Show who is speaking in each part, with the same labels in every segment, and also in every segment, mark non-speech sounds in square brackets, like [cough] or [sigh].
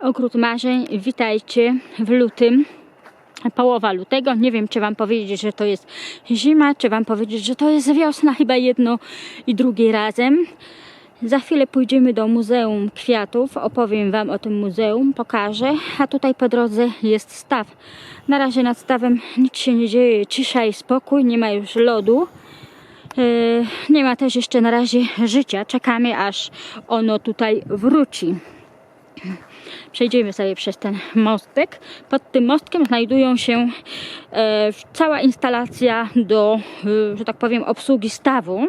Speaker 1: Ogród Marzeń, witajcie w lutym. Połowa lutego. Nie wiem, czy Wam powiedzieć, że to jest zima, czy Wam powiedzieć, że to jest wiosna. [laughs] Chyba jedno i drugie razem. Za chwilę pójdziemy do Muzeum Kwiatów. Opowiem Wam o tym muzeum, pokażę. A tutaj po drodze jest staw. Na razie nad stawem nic się nie dzieje, cisza i spokój, nie ma już lodu. E, Nie ma też jeszcze na razie życia. Czekamy, aż ono tutaj wróci. Przejdziemy sobie przez ten mostek. Pod tym mostkiem znajdują się e, cała instalacja do, e, że tak powiem, obsługi stawu.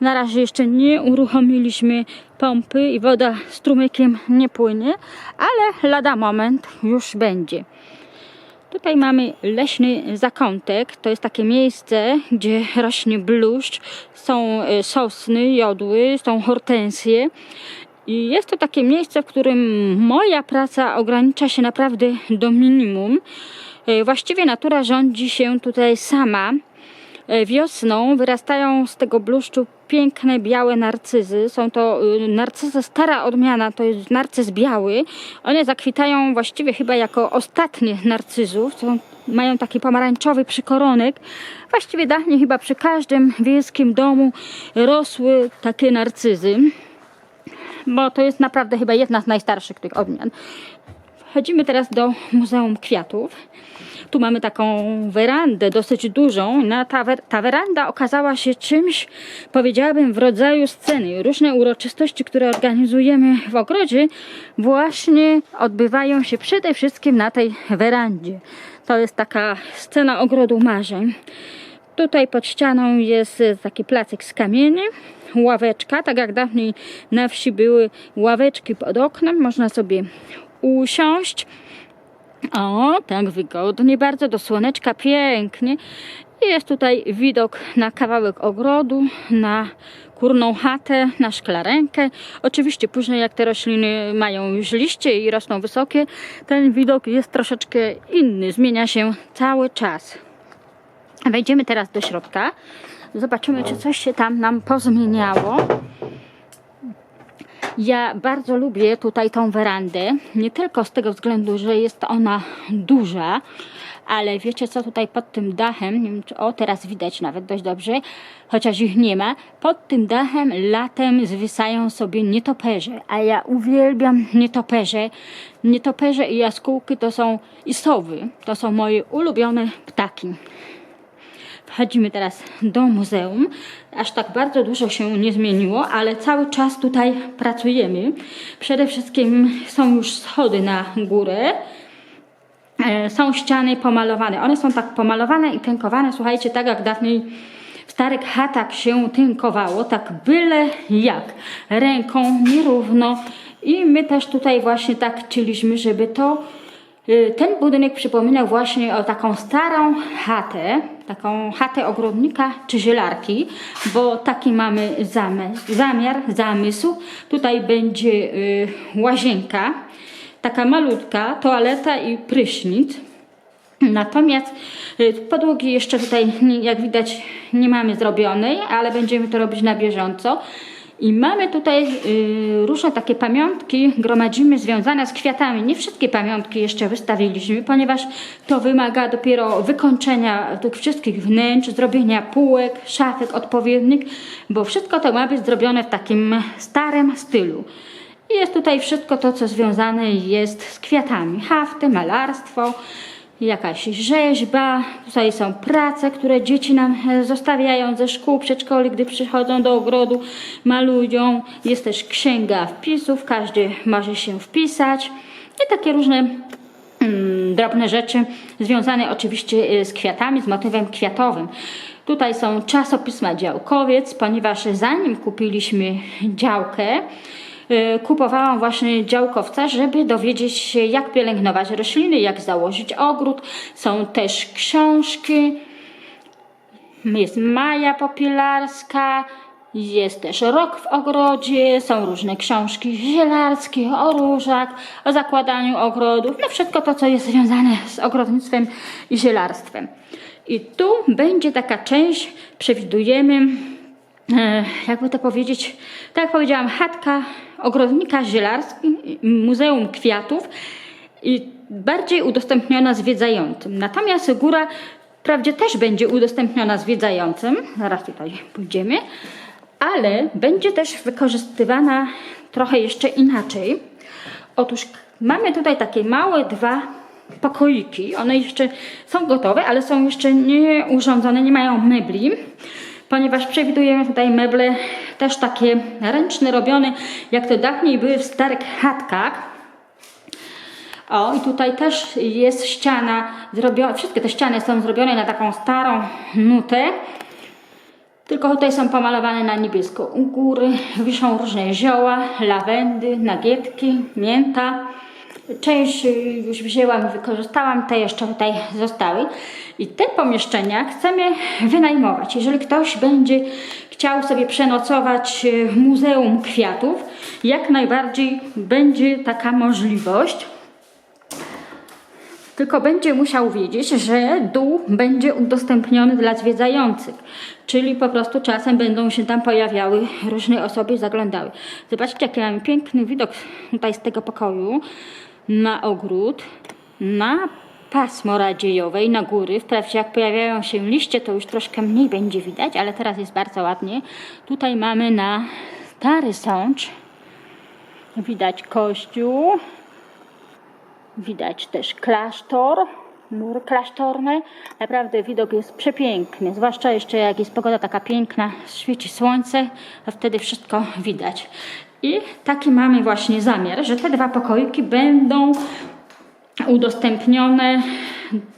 Speaker 1: Na razie jeszcze nie uruchomiliśmy pompy i woda strumykiem nie płynie, ale lada moment już będzie. Tutaj mamy leśny zakątek. To jest takie miejsce, gdzie rośnie bluszcz, są e, sosny, jodły, są hortensje. I jest to takie miejsce, w którym moja praca ogranicza się naprawdę do minimum. E, Właściwie natura rządzi się tutaj sama. E, Wiosną wyrastają z tego bluszczu piękne białe narcyzy. Są to y, narcyzy stara odmiana, to jest narcyz biały. One zakwitają właściwie chyba jako ostatnie narcyzów. Są, mają taki pomarańczowy przykoronek. Właściwie dawniej chyba przy każdym wiejskim domu rosły takie narcyzy bo to jest naprawdę chyba jedna z najstarszych tych odmian. Wchodzimy teraz do Muzeum Kwiatów. Tu mamy taką werandę dosyć dużą. Na ta, wer- ta weranda okazała się czymś, powiedziałabym, w rodzaju sceny. Różne uroczystości, które organizujemy w ogrodzie, właśnie odbywają się przede wszystkim na tej werandzie. To jest taka scena ogrodu marzeń. Tutaj pod ścianą jest e, taki placek z kamieni, ławeczka, tak jak dawniej na wsi były ławeczki pod oknem, można sobie usiąść. O, tak wygodnie, bardzo do słoneczka, pięknie. Jest tutaj widok na kawałek ogrodu, na kurną chatę, na szklarenkę. Oczywiście później jak te rośliny mają już liście i rosną wysokie, ten widok jest troszeczkę inny, zmienia się cały czas. Wejdziemy teraz do środka. Zobaczymy, czy coś się tam nam pozmieniało. Ja bardzo lubię tutaj tą werandę. Nie tylko z tego względu, że jest ona duża, ale wiecie co tutaj pod tym dachem, nie wiem, czy, o teraz widać nawet dość dobrze, chociaż ich nie ma, pod tym dachem latem zwisają sobie nietoperze, a ja uwielbiam nietoperze. Nietoperze i jaskółki to są i sowy, to są moje ulubione ptaki. Wchodzimy teraz do muzeum. Aż tak bardzo dużo się nie zmieniło, ale cały czas tutaj pracujemy. Przede wszystkim są już schody na górę. E, Są ściany pomalowane. One są tak pomalowane i tynkowane, słuchajcie, tak jak dawniej w starych chatach się tynkowało, tak byle jak, ręką, nierówno. I my też tutaj właśnie tak chcieliśmy, żeby to Y, Ten budynek przypominał właśnie o taką starą chatę, taką chatę ogrodnika czy zielarki, bo taki mamy zamysł, zamiar, zamysł. Tutaj będzie y, łazienka, taka malutka, toaleta i prysznic. Natomiast y, podłogi jeszcze tutaj, jak widać, nie mamy zrobionej, ale będziemy to robić na bieżąco. I mamy tutaj y, różne takie pamiątki, gromadzimy związane z kwiatami. Nie wszystkie pamiątki jeszcze wystawiliśmy, ponieważ to wymaga dopiero wykończenia tych wszystkich wnętrz, zrobienia półek, szafek odpowiednich, bo wszystko to ma być zrobione w takim starym stylu. I jest tutaj wszystko to, co związane jest z kwiatami. Hafty, malarstwo, jakaś rzeźba. Tutaj są prace, które dzieci nam e, zostawiają ze szkół, przedszkoli, gdy przychodzą do ogrodu, malują. Jest też księga wpisów, każdy może się wpisać. I takie różne mm, drobne rzeczy związane oczywiście e, z kwiatami, z motywem kwiatowym. Tutaj są czasopisma Działkowiec, ponieważ zanim kupiliśmy działkę, kupowałam właśnie działkowca, żeby dowiedzieć się, jak pielęgnować rośliny, jak założyć ogród. Są też książki, jest Maja Popielarska, jest też Rok w ogrodzie, są różne książki zielarskie o różach, o zakładaniu ogrodów, no wszystko to, co jest związane z ogrodnictwem i zielarstwem. I tu będzie taka część, przewidujemy, jakby to powiedzieć, tak jak powiedziałam, chatka ogrodnika zielarski, Muzeum Kwiatów i bardziej udostępniona zwiedzającym. Natomiast góra wprawdzie też będzie udostępniona zwiedzającym, zaraz tutaj pójdziemy, ale będzie też wykorzystywana trochę jeszcze inaczej. Otóż mamy tutaj takie małe dwa pokoiki. One jeszcze są gotowe, ale są jeszcze nie urządzone, nie mają mebli, ponieważ przewidujemy tutaj meble też takie ręczne, robione, jak to dawniej były w starych chatkach. O, i tutaj też jest ściana zrobiona, wszystkie te ściany są zrobione na taką starą nutę. Tylko tutaj są pomalowane na niebiesko. U góry wiszą różne zioła, lawendy, nagietki, mięta. Część już wzięłam wykorzystałam, te jeszcze tutaj zostały. I te pomieszczenia chcemy wynajmować. Jeżeli ktoś będzie chciał sobie przenocować w Muzeum Kwiatów, jak najbardziej będzie taka możliwość. Tylko będzie musiał wiedzieć, że dół będzie udostępniony dla zwiedzających. Czyli po prostu czasem będą się tam pojawiały różne osoby zaglądały. Zobaczcie, jaki mamy piękny widok tutaj z tego pokoju na ogród, na pasmo radziejowe i na góry. Wprawdzie jak pojawiają się liście, to już troszkę mniej będzie widać, ale teraz jest bardzo ładnie. Tutaj mamy na Stary Sącz widać kościół, Widać też klasztor, mury klasztorne. Naprawdę widok jest przepiękny, zwłaszcza jeszcze jak jest pogoda taka piękna, świeci słońce, to wtedy wszystko widać. I taki mamy właśnie zamiar, że te dwa pokoiki będą udostępnione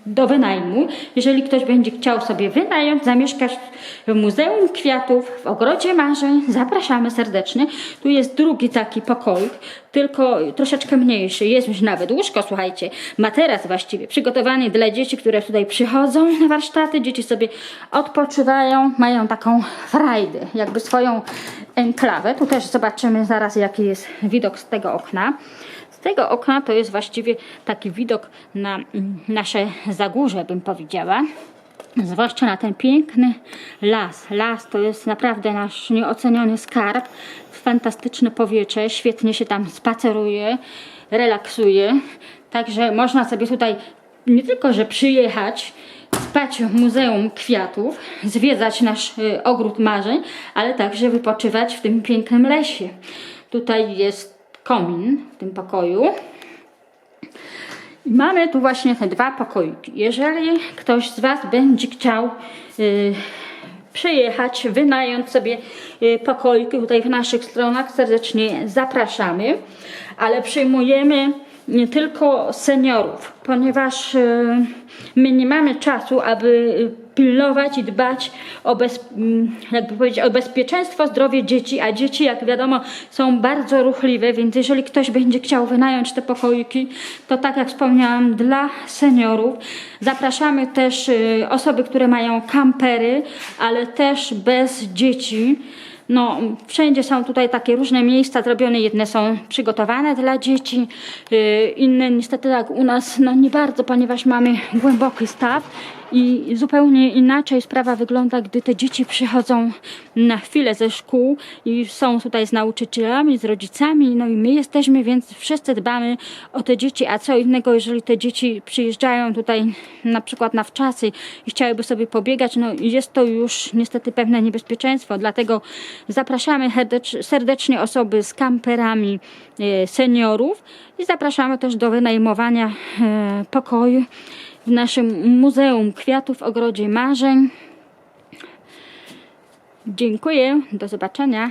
Speaker 1: do wynajmu. Jeżeli ktoś będzie chciał sobie wynająć, zamieszkać w Muzeum Kwiatów, w Ogrodzie Marzeń, zapraszamy serdecznie. Tu jest drugi taki pokoik, tylko troszeczkę mniejszy. Jest już nawet łóżko, słuchajcie, materac właściwie, przygotowany dla dzieci, które tutaj przychodzą na warsztaty. Dzieci sobie odpoczywają, mają taką frajdę, jakby swoją enklawę. Tu też zobaczymy zaraz, jaki jest widok z tego okna. Tego okna to jest właściwie taki widok na mm, nasze Zagórze, bym powiedziała. Zwłaszcza na ten piękny las. Las to jest naprawdę nasz nieoceniony skarb. Fantastyczne powietrze, świetnie się tam spaceruje, relaksuje. Także można sobie tutaj nie tylko, że przyjechać, spać w Muzeum Kwiatów, zwiedzać nasz y, ogród marzeń, ale także wypoczywać w tym pięknym lesie. Tutaj jest komin w tym pokoju. I Mamy tu właśnie te dwa pokoiki. Jeżeli ktoś z Was będzie chciał y, przyjechać, wynająć sobie y, pokoiki tutaj w naszych stronach, serdecznie zapraszamy, ale przyjmujemy nie tylko seniorów, ponieważ y, my nie mamy czasu, aby y, pilnować i dbać o, bez, mm, jakby powiedzieć, o bezpieczeństwo, zdrowie dzieci, a dzieci, jak wiadomo, są bardzo ruchliwe, więc jeżeli ktoś będzie chciał wynająć te pokoiki, to tak jak wspomniałam, dla seniorów. Zapraszamy też y, osoby, które mają kampery, ale też bez dzieci. No, wszędzie są tutaj takie różne miejsca zrobione. Jedne są przygotowane dla dzieci, yy, inne niestety tak u nas no nie bardzo, ponieważ mamy głęboki staw i zupełnie inaczej sprawa wygląda, gdy te dzieci przychodzą na chwilę ze szkół i są tutaj z nauczycielami, z rodzicami, no i my jesteśmy, więc wszyscy dbamy o te dzieci, a co innego, jeżeli te dzieci przyjeżdżają tutaj na przykład na wczasy i chciałyby sobie pobiegać, no jest to już niestety pewne niebezpieczeństwo, dlatego zapraszamy serdecznie osoby z kamperami e, seniorów i zapraszamy też do wynajmowania e, pokoju w naszym Muzeum Kwiatów w Ogrodzie Marzeń. Dziękuję, do zobaczenia.